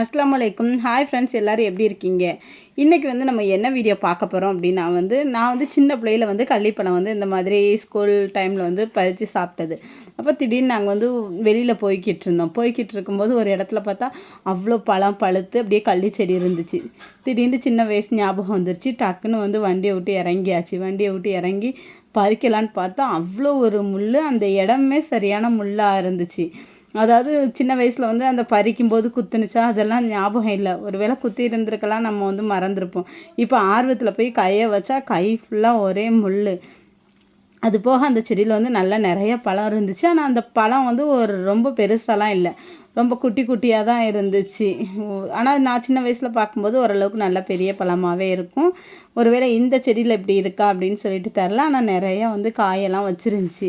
அஸ்லாம் வலைக்கும் hi friends எல்லோரும் எப்படி இருக்கீங்க? இன்றைக்கி வந்து நம்ம என்ன வீடியோ பார்க்க போகிறோம் அப்படின்னா வந்து நான் வந்து சின்ன பிள்ளையில் வந்து கள்ளிப்பழம் வந்து இந்த மாதிரி ஸ்கூல் டைமில் வந்து பறித்து சாப்பிட்டது. அப்போ திடீர்னு நாங்கள் வந்து வெளியில் போய்கிட்டு இருந்தோம். போய்கிட்டு இருக்கும்போது ஒரு இடத்துல பார்த்தா அவ்வளோ பழம் பழுத்து அப்படியே கள்ளி செடி இருந்துச்சு. திடீர்னு சின்ன வயசு ஞாபகம் வந்துருச்சு. டக்குன்னு வந்து வண்டியை விட்டு இறங்கியாச்சு. வண்டியை விட்டு இறங்கி பறிக்கலான்னு பார்த்தா அவ்வளோ ஒரு முள் அந்த இடமே சரியான முள்ளாக இருந்துச்சு. அதாவது சின்ன வயசில் வந்து அந்த பறிக்கும் போது குத்துனுச்சா அதெல்லாம் ஞாபகம் இல்லை. ஒரு வேளை குத்தி இருந்திருக்கலாம் நம்ம வந்து மறந்துருப்போம். இப்போ ஆர்வத்தில் போய் கையை வச்சா கை ஃபுல்லாக ஒரே முள் அது போக அந்த செடியில் வந்து நல்லா நிறைய பழம் இருந்துச்சு. ஆனால் அந்த பழம் வந்து ஒரு ரொம்ப பெருசாலாம் இல்லை. ரொம்ப குட்டி குட்டியாக தான் இருந்துச்சு. ஆனால் நான் சின்ன வயசில் பார்க்கும்போது ஓரளவுக்கு நல்ல பெரிய பழமாகவே இருக்கும். ஒருவேளை இந்த செடியில் இப்படி இருக்கா அப்படின்னு சொல்லிட்டு தரல ஆனால் நிறையா வந்து காயெல்லாம் வச்சுருந்துச்சி.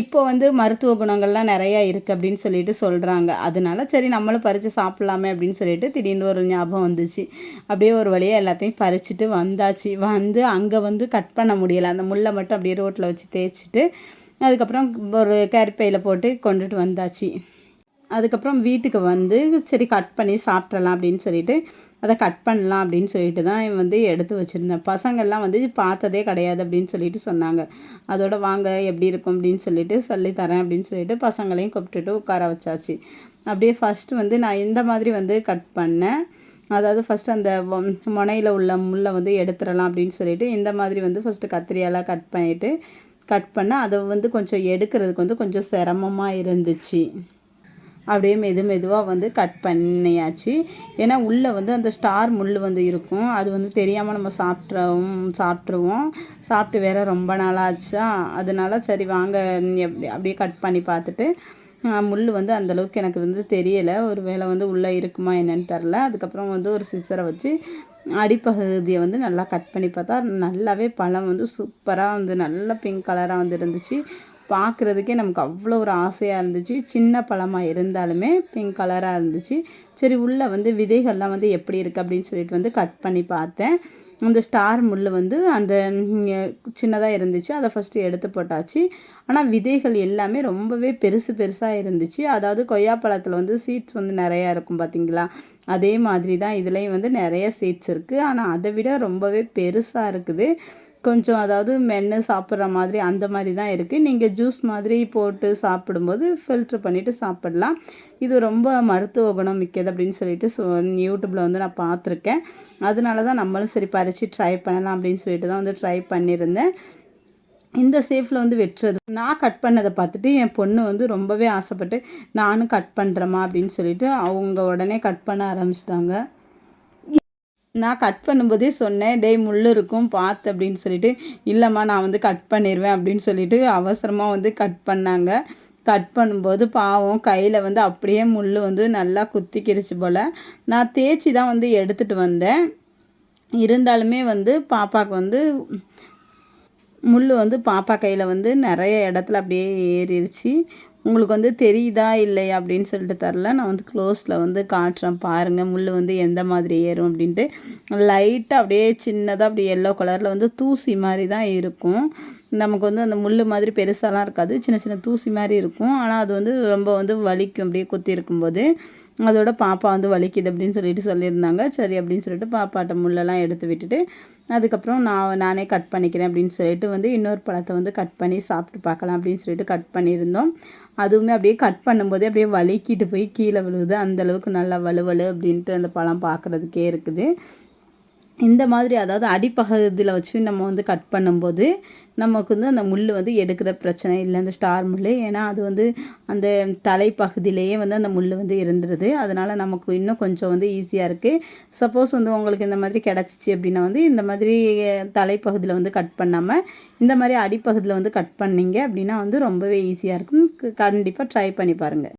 இப்போ வந்து மருத்துவ குணங்கள்லாம் நிறையா இருக்குது அப்படின்னு சொல்லிட்டு சொல்கிறாங்க அதனால சரி நம்மளும் பறித்து சாப்பிட்லாமே அப்படின்னு சொல்லிட்டு திடீர்னு ஒரு ஞாபகம் வந்துச்சு. அப்படியே ஒரு வழியாக எல்லாத்தையும் பறிச்சுட்டு வந்தாச்சு. வந்து அங்கே வந்து கட் பண்ண முடியலை. அந்த முள்ளை மட்டும் அப்படியே ரோட்டில் வச்சு தேய்ச்சிட்டு அதுக்கப்புறம் ஒரு கேரிப்பையில் போட்டு கொண்டுட்டு வந்தாச்சு. அதுக்கப்புறம் வீட்டுக்கு வந்து சரி கட் பண்ணி சாப்பிட்றலாம் அப்படின்னு சொல்லிட்டு அதை கட் பண்ணலாம் அப்படின்னு சொல்லிட்டு தான் வந்து எடுத்து வச்சுருந்தேன். பசங்கள்லாம் வந்து பார்த்ததே கிடையாது அப்படின்னு சொல்லிட்டு சொன்னாங்க. அதோட வாங்க எப்படி இருக்கும் அப்படின்னு சொல்லிட்டு சொல்லி தரேன் அப்படின்னு சொல்லிட்டு பசங்களையும் கூப்பிட்டுட்டு உட்கார வச்சாச்சு. அப்படியே ஃபஸ்ட்டு வந்து நான் இந்த மாதிரி வந்து கட் பண்ணேன். அதாவது ஃபஸ்ட்டு அந்த முனையில் உள்ள முள்ளை வந்து எடுத்துடலாம் அப்படின்னு சொல்லிட்டு இந்த மாதிரி வந்து ஃபஸ்ட்டு கத்திரியால் கட் பண்ணிவிட்டு கட் பண்ண அதை வந்து கொஞ்சம் எடுக்கிறதுக்கு வந்து கொஞ்சம் சிரமமாக இருந்துச்சு. அப்படியே மெது மெதுவாக வந்து கட் பண்ணியாச்சு. ஏன்னா உள்ளே வந்து அந்த ஸ்டார் முள் வந்து இருக்கும். அது வந்து தெரியாமல் நம்ம சாப்பிட்றவும் சாப்பிட்ருவோம். சாப்பிட்டு வேற ரொம்ப நாளாச்சா? அதனால சரி வாங்க. எப்படி அப்படியே கட் பண்ணி பார்த்துட்டு முள் வந்து அந்தளவுக்கு எனக்கு வந்து தெரியலை. ஒரு வேளை வந்து உள்ளே இருக்குமா என்னன்னு தெரில. அதுக்கப்புறம் வந்து ஒரு சிசரை வச்சு அடிப்பகுதியை வந்து நல்லா கட் பண்ணி பார்த்தா நல்லாவே பழம் வந்து சூப்பராக வந்து நல்லா பிங்க் கலராக வந்து இருந்துச்சு. பார்க்குறதுக்கே நமக்கு அவ்வளோ ஒரு ஆசையாக இருந்துச்சு. சின்ன பழமாக இருந்தாலுமே பிங்க் கலராக இருந்துச்சு. சரி உள்ளே வந்து விதைகள்லாம் வந்து எப்படி இருக்குது அப்படின்னு சொல்லிட்டு வந்து கட் பண்ணி பார்த்தேன். அந்த ஸ்டார் முள் வந்து அந்த சின்னதாக இருந்துச்சு. அதை ஃபஸ்ட்டு எடுத்து போட்டாச்சு. ஆனால் விதைகள் எல்லாமே ரொம்பவே பெருசு பெருசாக இருந்துச்சு. அதாவது கொய்யாப்பழத்தில் வந்து சீட்ஸ் வந்து நிறையா இருக்கும் பார்த்தீங்களா அதே மாதிரி தான் இதுலேயும் வந்து நிறைய சீட்ஸ் இருக்குது ஆனால் அதை விட ரொம்பவே பெருசாக இருக்குது. கொஞ்சம் அதாவது மென்று சாப்பிட்ற மாதிரி அந்த மாதிரி தான் இருக்குது நீங்கள் ஜூஸ் மாதிரி போட்டு சாப்பிடும்போது ஃபில்ட்ரு பண்ணிவிட்டு சாப்பிட்லாம். இது ரொம்ப மருத்துவ குணம் மிக்கது அப்படின்னு சொல்லிட்டு ஸோ யூடியூப்பில் வந்து நான் பார்த்துருக்கேன். அதனால தான் நம்மளும் சரி பறித்து ட்ரை பண்ணலாம் அப்படின்னு சொல்லிட்டு தான் வந்து ட்ரை பண்ணியிருந்தேன். இந்த சேஃபில் வந்து வெட்டுறது. நான் கட் பண்ணதை பார்த்துட்டு என் பொண்ணு வந்து ரொம்பவே ஆசைப்பட்டு நானும் கட் பண்ணுறேம்மா அப்படின்னு சொல்லிட்டு அவங்க உடனே கட் பண்ண ஆரம்பிச்சிட்டாங்க. நான் கட் பண்ணும்போதே சொன்னேன் டேய் முள் இருக்கும் பார்த்து அப்படின்னு சொல்லிட்டு. இல்லைம்மா நான் வந்து கட் பண்ணிடுவேன் அப்படின்னு சொல்லிட்டு அவசரமாக வந்து கட் பண்ணாங்க. கட் பண்ணும்போது பாவம் கையில் வந்து அப்படியே முள் வந்து நல்லா குத்திக்கிருச்சு போல். நான் தேய்ச்சி தான் வந்து எடுத்துகிட்டு வந்தேன். இருந்தாலுமே வந்து பாப்பாவுக்கு வந்து முள் வந்து பாப்பா கையில் வந்து நிறைய இடத்துல அப்படியே ஏறிடுச்சு உங்களுக்கு வந்து தெரியுதா இல்லையா அப்படின்னு சொல்லிட்டு தரல. நான் வந்து க்ளோஸில் வந்து காட்டுறேன். பாருங்கள் முள் வந்து எந்த மாதிரி ஏறும் அப்படின்ட்டு. லைட்டாக அப்படியே சின்னதாக அப்படி எல்லோ கலரில் வந்து தூசி மாதிரி தான் இருக்கும். நமக்கு வந்து அந்த முள் மாதிரி பெருசாலாம் இருக்காது. சின்ன சின்ன தூசி மாதிரி இருக்கும். ஆனால் அது வந்து ரொம்ப வந்து வலிக்கும் அப்படியே குத்தி இருக்கும்போது. அதோட பாப்பா வந்து வலிக்குது அப்படின்னு சொல்லிட்டு சொல்லியிருந்தாங்க. சரி அப்படின்னு சொல்லிட்டு பாப்பாட்ட முள்ளெல்லாம் எடுத்து விட்டுட்டு அதுக்கப்புறம் நான் நானே கட் பண்ணிக்கிறேன் அப்படின்னு சொல்லிட்டு வந்து இன்னொரு பழத்தை வந்து கட் பண்ணி சாப்பிட்டு பார்க்கலாம் அப்படின்னு சொல்லிட்டு கட் பண்ணியிருந்தோம். அதுவுமே அப்படியே கட் பண்ணும்போதே அப்படியே வலிக்கிட்டு போய் கீழே விழுகுது அந்தளவுக்கு நல்லா வலுவலு அப்படின்ட்டு அந்த பழம் பார்க்குறதுக்கே இருக்குது. இந்த மாதிரி அதாவது அடிப்பகுதியில் வச்சு நம்ம வந்து கட் பண்ணும்போது நமக்கு வந்து அந்த முள் வந்து எடுக்கிற பிரச்சனை இல்லை அந்த ஸ்டார் முள் ஏன்னா அது வந்து அந்த தலைப்பகுதியிலேயே வந்து அந்த முள் வந்து இருந்துருது. அதனால் நமக்கு இன்னும் கொஞ்சம் வந்து ஈஸியாக இருக்குது சப்போஸ் வந்து உங்களுக்கு இந்த மாதிரி கிடச்சிச்சு அப்படின்னா வந்து இந்த மாதிரி தலைப்பகுதியில் வந்து கட் பண்ணாமல் இந்த மாதிரி அடிப்பகுதியில் வந்து கட் பண்ணிங்க அப்படின்னா வந்து ரொம்பவே ஈஸியாக இருக்கும். கண்டிப்பாக ட்ரை பண்ணி பாருங்கள்